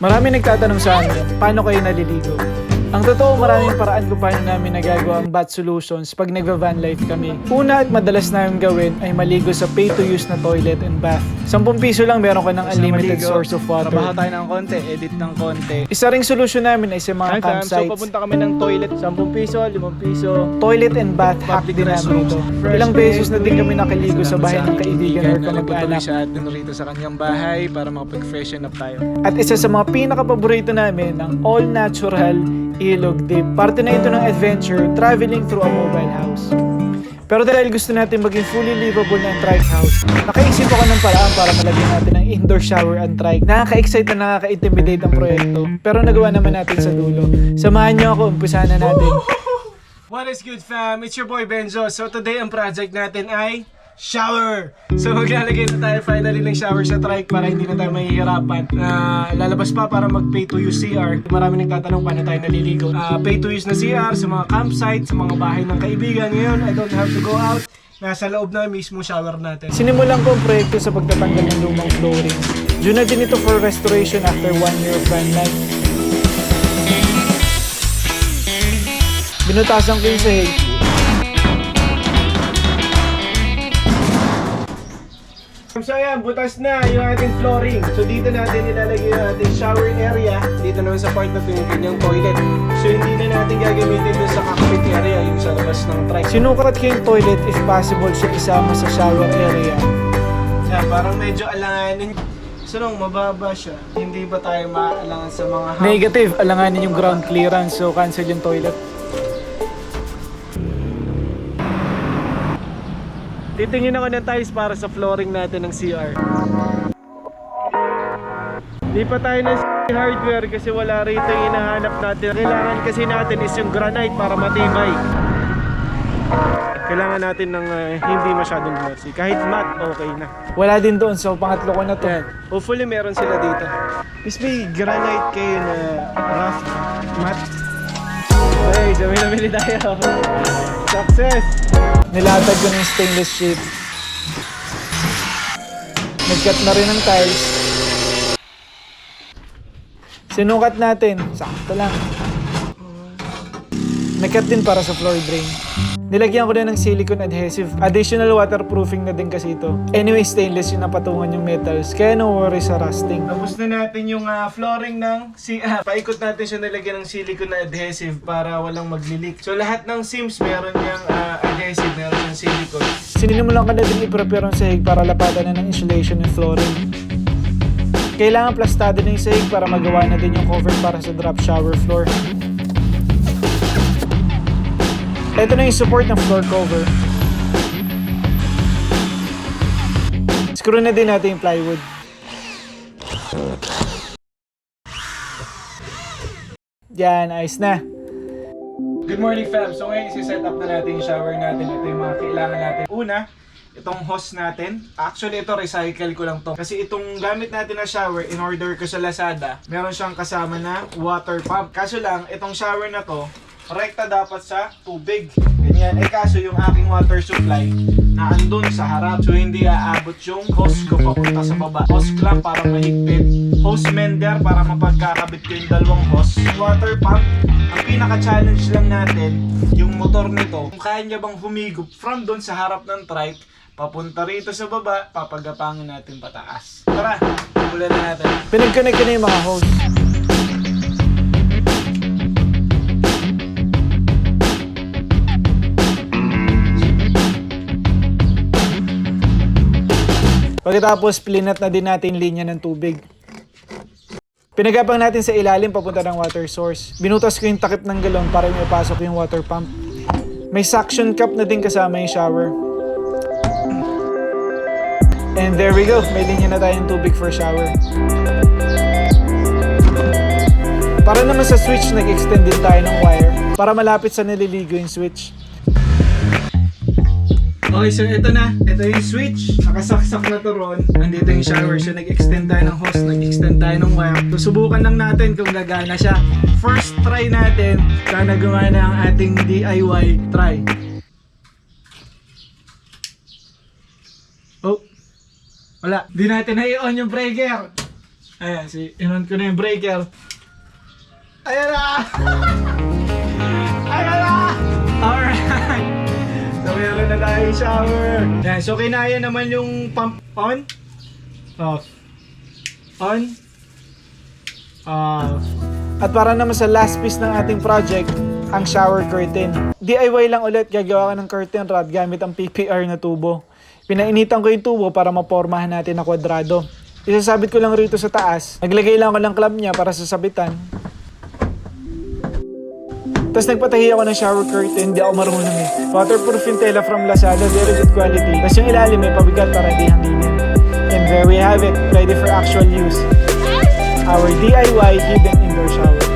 Marami nagtatanong sa amin, paano kayo naliligo? Ang totoo, maraming paraan kung paano namin nagagawa ang bat solutions pag nagva-van life kami. Una at madalas namin gawin ay maligo sa pay-to-use na toilet and bath. 10 piso lang meron ka ng unlimited source of water. Trabaho tayo ng konti, edit ng konti. Isa ring solusyon namin ay sa mga Hi fam, so campsites. papunta kami ng toilet, 10 piso, 5 piso. Toilet and bath hack din namin ito. Ilang beses na din kami nakaligo sa bahay ng kaibigan or na kamag-anak. sa atin rito sa kanyang bahay para makapag-freshen up tayo. At isa sa mga pinaka-paborito namin, ang all-natural ilog dip. Parte na ito ng adventure, traveling through a mobile house. Pero dahil gusto natin maging fully livable na ang trike house, nakaisip ako ng paraan para malagyan natin ang indoor shower and trike. Nakaka-excite na nakaka-intimidate ang proyekto, pero nagawa naman natin sa dulo. Samahan niyo ako, umpisahan na natin. What is good fam? It's your boy Benzo. So today ang project natin ay shower. So maglalagay na tayo finally ng shower sa trike para hindi na tayo mahihirapan. na lalabas pa para mag pay to use CR. Marami nagtatanong paano tayo naliligo. Ah, pay to use na CR sa mga campsite, sa mga bahay ng kaibigan. Ngayon, I don't have to go out. Nasa loob na mismo shower natin. Sinimulan ko ang proyekto sa pagtatanggal ng lumang flooring. Due na din ito for restoration after one year of van life. Binutasan ko yung sahig. So ayan, butas na yung ating flooring. So dito natin ilalagay yung ating shower area. Dito naman sa part na to yung kanyang toilet. So hindi na natin gagamitin doon sa cockpit area, yung sa labas ng trike. Sinukat ko yung toilet if possible siya isama sa shower area. Yeah, parang medyo alanganin. So nung mababa siya, hindi ba tayo maaalangan sa mga? Negative, alanganin yung ground clearance so cancel yung toilet. Titingin ako ng tiles para sa flooring natin ng CR. Di pa tayo ng hardware kasi wala rito yung hinahanap natin. Kailangan kasi natin is yung granite para matibay. Kailangan natin ng uh, hindi masyadong glossy. Kahit matte, okay na. Wala din doon so pangatlo ko na to. Yan. Hopefully meron sila dito. Miss may granite kayo na rough matte. Hey, sabi na tayo. Success! Nilatag ko ng stainless sheet. Nagkat na rin ng tiles. Sinukat natin. Sakto lang. Nagkat din para sa floor drain. Nilagyan ko din ng silicone adhesive. Additional waterproofing na din kasi ito. Anyway, stainless yung napatungan yung metals. Kaya no worry sa rusting. Tapos na natin yung ah, flooring ng si ah, paikot natin siya nilagyan ng silicone na adhesive para walang maglilik. So lahat ng seams meron niyang ah, adhesive, meron siyang silicone. Sininimulan ka na din i-prepare ang sahig para lapatan na ng insulation ng flooring. Kailangan plastado na yung sahig para magawa na din yung cover para sa drop shower floor. Ito na yung support ng floor cover. Screw na din natin yung plywood. Yan, ayos na. Good morning fam. So ngayon isi-set up na natin yung shower natin. Ito yung mga kailangan natin. Una, itong hose natin. Actually ito recycle ko lang to. Kasi itong gamit natin na shower in order ko sa Lazada, meron siyang kasama na water pump. Kaso lang, itong shower na to, rekta dapat sa tubig. Ganyan. Eh kaso yung aking water supply na andun sa harap. So hindi aabot yung hose ko papunta sa baba. Hose clamp para mahigpit. Hose mender para mapagkakabit ko yung dalawang hose. Water pump, ang pinaka-challenge lang natin, yung motor nito, kung kaya niya bang humigop from doon sa harap ng trike, papunta rito sa baba, papagapangin natin pataas. Tara, simulan na natin. Pinag-connect ko na yung mga hose. Pagkatapos, plinat na din natin linya ng tubig. Pinagapang natin sa ilalim papunta ng water source. Binutas ko yung takip ng galon para may pasok yung water pump. May suction cup na din kasama yung shower. And there we go, may linya na tayong tubig for shower. Para naman sa switch, nag-extend din tayo ng wire para malapit sa nililigo yung switch. Okay, so ito na. Ito yung switch. Nakasaksak na to ron. Andito yung shower. So nag-extend tayo ng hose. Nag-extend tayo ng wire. So subukan lang natin kung gagana siya. First try natin. Sana gumana ang ating DIY try. Oh. Wala. Di natin na i-on yung breaker. Ayan, si inon ko na yung breaker. Ayan na! na tayong shower. Yan, so kinaya naman yung pump on. Off. On. Off. At para naman sa last piece ng ating project, ang shower curtain. DIY lang ulit, gagawa ko ng curtain rod gamit ang PPR na tubo. Pinainitan ko yung tubo para mapormahan natin na kwadrado. Isasabit ko lang rito sa taas. Naglagay lang ako ng club niya para sa sabitan. Tapos nagpatahi ako ng shower curtain, hindi ako marunong eh. Waterproof yung tela from Lazada, very good quality. Tapos yung ilalim may pabigat para di hanginin. And there we have it, ready for actual use. Our DIY hidden indoor shower.